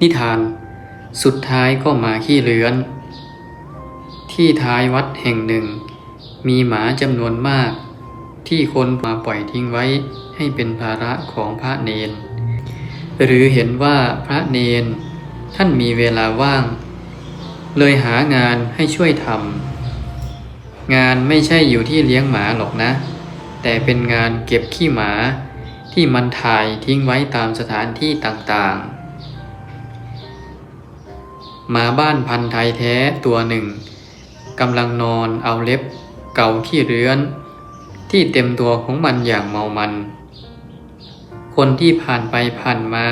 นิทาน สุดท้ายก็มาขี้เลือน ที่ท้ายวัดแห่งหนึ่ง มีหมาจำนวนมาก ที่คนมาปล่อยทิ้งไว้ให้เป็นภาระของพระเนน หรือเห็นว่าพระเนนท่านมีเวลาว่าง เลยหางานให้ช่วยทำงานไม่ใช่อยู่ที่เลี้ยงหมาหรอกนะ แต่เป็นงานเก็บขี้หมาที่มันถ่ายทิ้งไว้ตามสถานที่ต่างๆ หมาบ้านพันธุ์ไทยแท้ตัวหนึ่งกำลังนอนเอาเล็บเก่าขี้เรื้อน ที่เต็มตัวของมันอย่างเมามัน คนที่ผ่านไปผ่านมา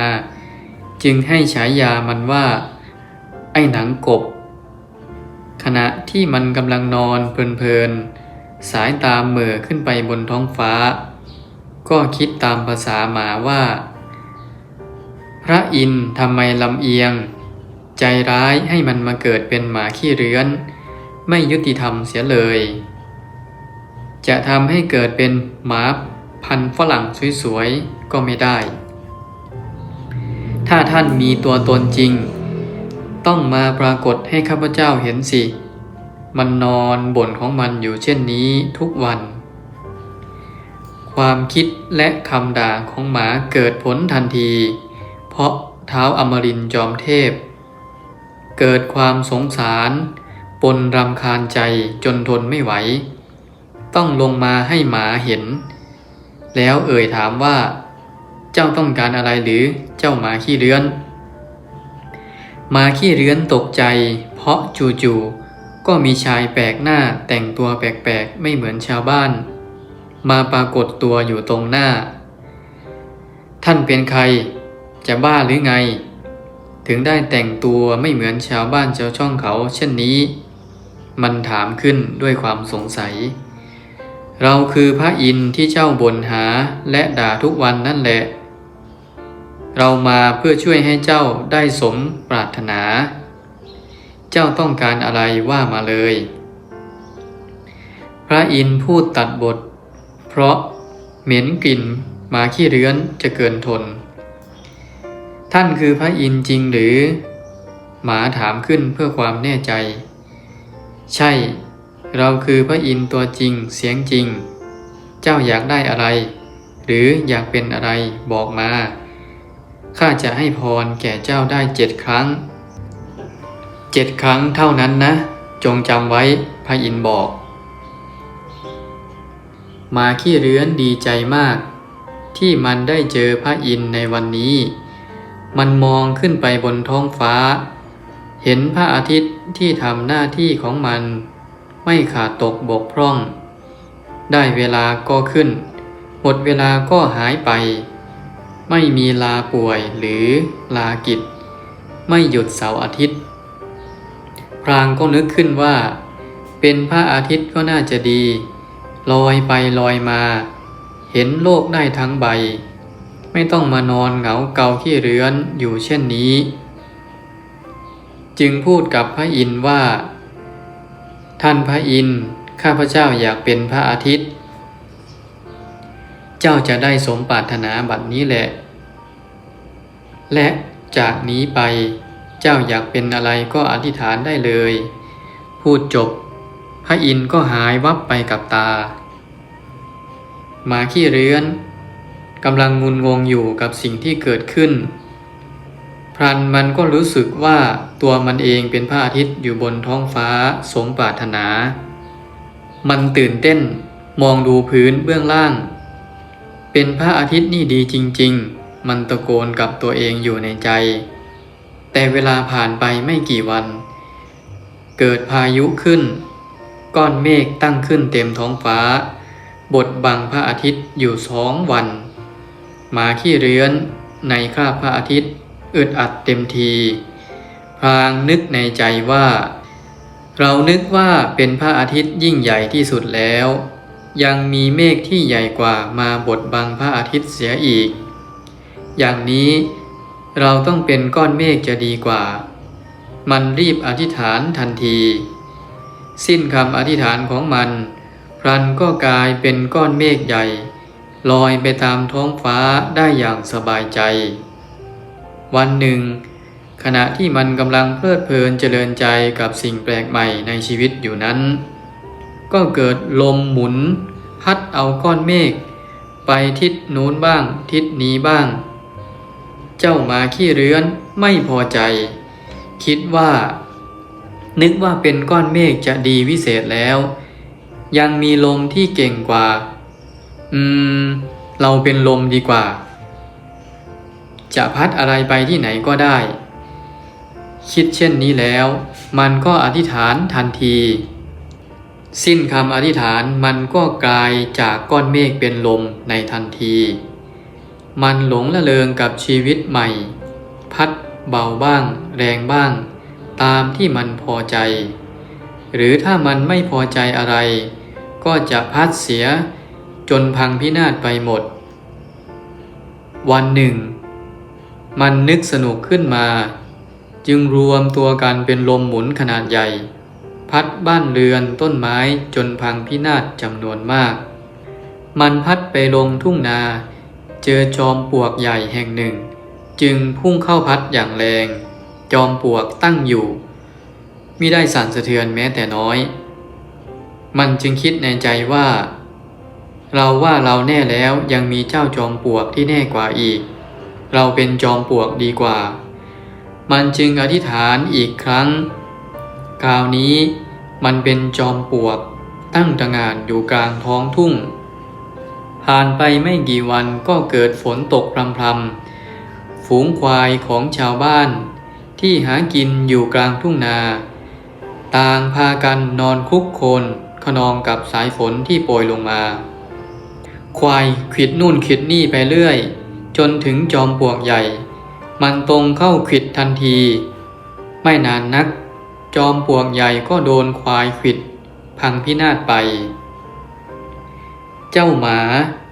จึงให้ฉายามันว่า ไอ้หนังกบ ขณะที่มันกำลังนอนเพลินๆ สายตามเหม่อขึ้นไปบนท้องฟ้า ก็คิดตามภาษาหมาว่า พระอินทร์ทำไมลำเอียง ใจร้ายให้มันมาเกิดเป็นหมาขี้เรื้อน ไม่ยุติธรรมเสียเลย จะทำให้เกิดเป็นหมาพันฝรั่งสวยๆ ก็ไม่ได้ ถ้าท่านมีตัวตนจริง ต้องมาปรากฏให้ข้าพเจ้าเห็นสิ มันนอนบ่นของมันอยู่เช่นนี้ทุกวัน ความคิดและคำด่าของหมาเกิดผลทันที เพราะเท้าอมรินจอมเทพ เกิดความสงสาร ปนรำคาญใจจนทนไม่ไหว ต้องลงมาให้หมาเห็น แล้วเอ่ยถามว่า เจ้าต้องการอะไรหรือเจ้าหมาขี้เลื้อนหมาขี้เรื้อนตกใจ เพราะจู่ๆก็มีชายแปลกหน้าแต่งตัวแปลกๆ ไม่เหมือนชาวบ้าน มาปรากฏตัวอยู่ตรงหน้า ท่านเป็นใคร จะบ้าหรือไง ถึงได้แต่งตัวไม่เหมือนชาวบ้านชาวช่องเขา เช่นนี้ มันถามขึ้นด้วยความสงสัย เราคือพระอินทร์ที่เจ้าบ่นหาและด่าทุกวันนั่นแหละ เรามาเพื่อช่วยให้เจ้าได้สมปรารถนา เจ้าต้องการอะไรว่ามาเลย พระอินทร์พูดตัดบท เพราะเหม็นกลิ่นมาขี้เรื้อนจะเกินทน ท่านคือพระอินทร์จริงหรือ หมาถามขึ้นเพื่อความแน่ใจ ใช่ เราคือพระอินทร์ตัวจริงเสียงจริง เจ้าอยากได้อะไร หรืออยากเป็นอะไรบอกมา ข้าจะให้พรแก่เจ้าได้เจ็ดครั้งเจ็ดครั้งเท่านั้นนะ จงจำไว้พระอินทร์บอกมาขี้เรื้อนดีใจมาก ที่มันได้เจอพระอินทร์ในวันนี้ มันมองขึ้นไปบนท้องฟ้า เห็นพระอาทิตย์ที่ทำหน้าที่ของมัน ไม่ขาดตกบกพร่อง ได้เวลาก็ขึ้น หมดเวลาก็หายไป ไม่มีลาป่วยหรือลากิจ ไม่หยุดเสาร์อาทิตย์ พรางก็นึกขึ้นว่า เป็นพระอาทิตย์ก็น่าจะดี ลอยไปลอยมา เห็นโลกได้ทั้งใบ ไม่ต้องมานอนเหงาเกาขี้เรือนอยู่เช่นนี้ จึงพูดกับพระอินทร์ว่า ท่านพระอินทร์ข้าพเจ้าอยากเป็นพระอาทิตย์ เจ้าจะได้สมปรารถนาบัดนี้แหละ และจากนี้ไปเจ้าอยากเป็นอะไรก็อธิษฐานได้เลย พูดจบ พระอินทร์ก็หายวับไปกับตา มาขี้เรือน กำลังงุนงงอยู่กับสิ่งที่เกิดขึ้น พรันมันก็รู้สึกว่าตัวมันเองเป็นพระอาทิตย์อยู่บนท้องฟ้าสมปรารถนา มันตื่นเต้นมองดูพื้นเบื้องล่าง เป็นพระอาทิตย์นี่ดีจริง ๆ มันตะโกนกับตัวเองอยู่ในใจ แต่เวลาผ่านไปไม่กี่วัน เกิดพายุขึ้น ก้อนเมฆตั้งขึ้นเต็มท้องฟ้า บดบังพระอาทิตย์อยู่สองวัน หมาขี้เรื้อนในคราบพระอาทิตย์ อึดอัดเต็มที พรางนึกในใจว่า เรานึกว่าเป็นพระอาทิตย์ยิ่งใหญ่ที่สุดแล้ว ยังมีเมฆที่ใหญ่กว่ามาบดบังพระอาทิตย์เสียอีก อย่างนี้เราต้องเป็นก้อนเมฆจะดีกว่า มันรีบอธิษฐานทันที สิ้นคำอธิษฐานของมัน พรันก็กลายเป็นก้อนเมฆใหญ่ ลอยไปตามท้องฟ้าได้อย่างสบายใจ วันหนึ่ง ขณะที่มันกำลังเพลิดเพลินเจริญใจกับสิ่งแปลกใหม่ในชีวิตอยู่นั้น ก็เกิดลมหมุน พัดเอาก้อนเมฆไปทิศโน้นบ้างทิศนี้บ้าง เจ้ามาขี้เรือนไม่พอใจ คิดว่า นึกว่าเป็นก้อนเมฆจะดีวิเศษแล้ว ยังมีลมที่เก่งกว่า อืม เราเป็นลมดีกว่า จะพัดอะไรไปที่ไหนก็ได้ คิดเช่นนี้แล้ว มันก็อธิษฐานทันที สิ้นคำอธิษฐานมันก็กลายจากก้อนเมฆเป็นลมในทันที มันหลงละเลงกับชีวิตใหม่ พัดเบาบ้าง แรงบ้าง ตามที่มันพอใจ หรือถ้ามันไม่พอใจอะไร ก็จะพัดเสีย จนพังพินาศไปหมด วันหนึ่ง มันนึกสนุกขึ้นมา จึงรวมตัวกันเป็นลมหมุนขนาดใหญ่ พัดบ้านเรือนต้นไม้จนพังพินาศจำนวนมาก มันพัดไปลงทุ่งนา เจอจอมปลวกใหญ่แห่งหนึ่ง จึงพุ่งเข้าพัดอย่างแรง จอมปลวกตั้งอยู่มิได้สั่นสะเทือนแม้แต่น้อย มันจึงคิดในใจว่า เราว่าเราแน่แล้วยังมีเจ้าจอมปลวกที่แน่กว่าอีก เราเป็นจอมปลวกดีกว่า มันจึงอธิษฐานอีกครั้ง คราวนี้มันเป็นจอมปลวกตั้งตระงานอยู่กลางท้องทุ่ง ผ่านไปไม่กี่วันก็เกิดฝนตกพรำๆฝูงควายของชาวบ้าน ที่หากินอยู่กลางทุ่งนา ต่างพากันนอนคุกโคนขนองกับสายฝนที่โปรยลงมา ควายขิดนู่นขิดนี่ไปเรื่อย จนถึงจอมปวกใหญ่ มันตรงเข้าขิดทันที ไม่นานนัก จอมปวกใหญ่ก็โดนควายขิด พังพินาศไป เจ้าหมา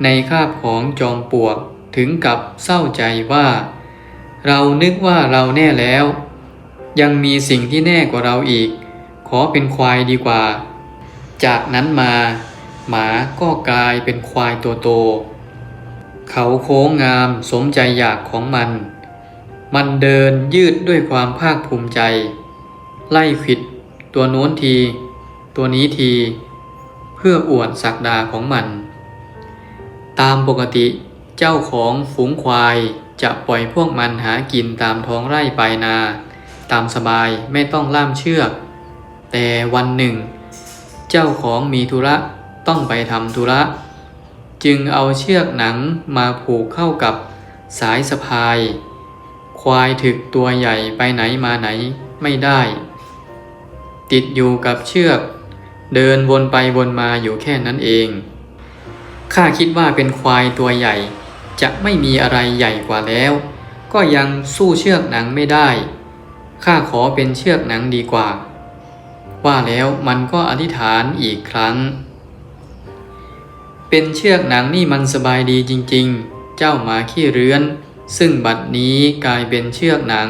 ในคาบของจอมปวกถึงกับเศร้าใจว่า เรานึกว่าเราแน่แล้ว ยังมีสิ่งที่แน่กว่าเราอีก ขอเป็นควายดีกว่า จากนั้นมา หมาก็กลายเป็นควายตัวโต เขาโค้งงามสมใจอยากของมัน มันเดินยืดด้วยความภาคภูมิใจ ไล่ขิดตัวโน้นที ตัวนี้ที เพื่ออวดศักดาของมัน ตามปกติเจ้าของฝูงควายจะปล่อยพวกมันหากินตามท้องไร่ไปนา ตามสบายไม่ต้องล่ามเชือก แต่วันหนึ่ง เจ้าของมีธุระ ต้องไปทำธุระ จึงเอาเชือกหนังมาผูกเข้ากับสายสะพาย ควายถึกตัวใหญ่ไปไหนมาไหนไม่ได้ ติดอยู่กับเชือก เดินวนไปวนมาอยู่แค่นั้นเอง ข้าคิดว่าเป็นควายตัวใหญ่ จะไม่มีอะไรใหญ่กว่าแล้ว ก็ยังสู้เชือกหนังไม่ได้ ข้าขอเป็นเชือกหนังดีกว่า ว่าแล้วมันก็อธิษฐานอีกครั้ง เป็นเชือกหนังนี่มันสบายดีจริงๆ เจ้าหมาขี้เรือน ซึ่งบัดนี้กลายเป็นเชือกหนัง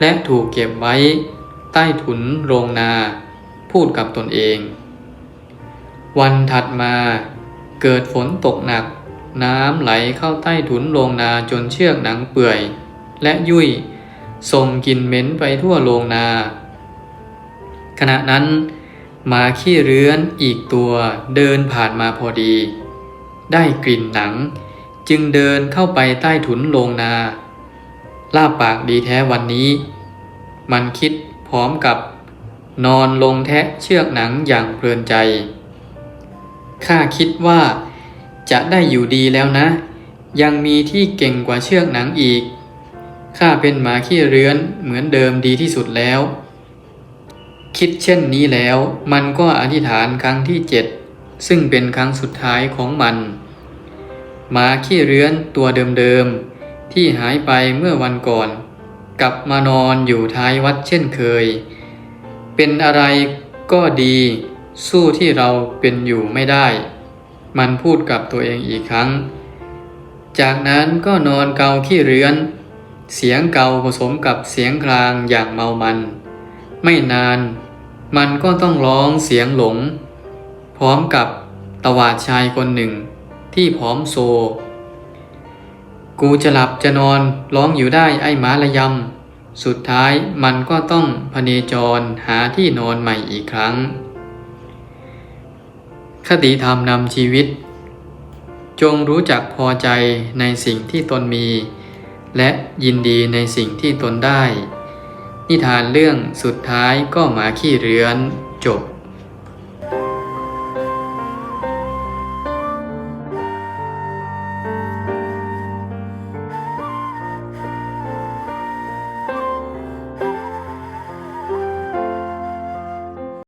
และถูกเก็บไว้ ใต้ถุนโรงนา พูดกับตนเอง วันถัดมา เกิดฝนตกหนัก น้ำไหลเข้าใต้ถุนโรงนาจนเชือกหนังเปื่อย และยุ่ยส่งกลิ่นเหม็นไปทั่วโรงนา ขณะนั้น หมาขี้เรือนอีกตัวเดินผ่านมาพอดี ได้กลิ่นหนัง จึงเดินเข้าไปใต้ถุนโรงนาลาบปากดีแท้วันนี้ มันคิดพร้อมกับ นอนลงแทะเชือกหนังอย่างเพลินใจข้าคิดว่า จะได้อยู่ดีแล้วนะ ยังมีที่เก่งกว่าเชือกหนังอีกข้าเป็นหมาขี้เรือนเหมือนเดิมดีที่สุดแล้ว คิดเช่นนี้แล้ว มันก็อธิษฐานครั้งที่เจ็ดซึ่งเป็นครั้งสุดท้ายของมันหมาขี้เรื้อนตัวเดิมๆที่หายไปเมื่อวันก่อน กลับมานอนอยู่ท้ายวัดเช่นเคย เป็นอะไรก็ดีสู้ที่เราเป็นอยู่ไม่ได้ มันพูดกับตัวเองอีกครั้ง จากนั้นก็นอนเกาขี้เรือน เสียงเกาผสมกับเสียงคลางอย่างเมามัน ไม่นาน มันก็ต้องร้องเสียงหลง พร้อมกับตวาดชายคนหนึ่งที่ผอมโซ กูจะหลับจะนอนร้องอยู่ได้ไอ้หมาละยสุดท้ายมันก็ต้องพเนจรหาที่นอนใหม่อีกครั้ง คติธรรมนำชีวิต จงรู้จักพอใจในสิ่งที่ตนมี และยินดีในสิ่งที่ตนได้ นิทานเรื่องสุดท้ายก็หมาขี้เรือนจบ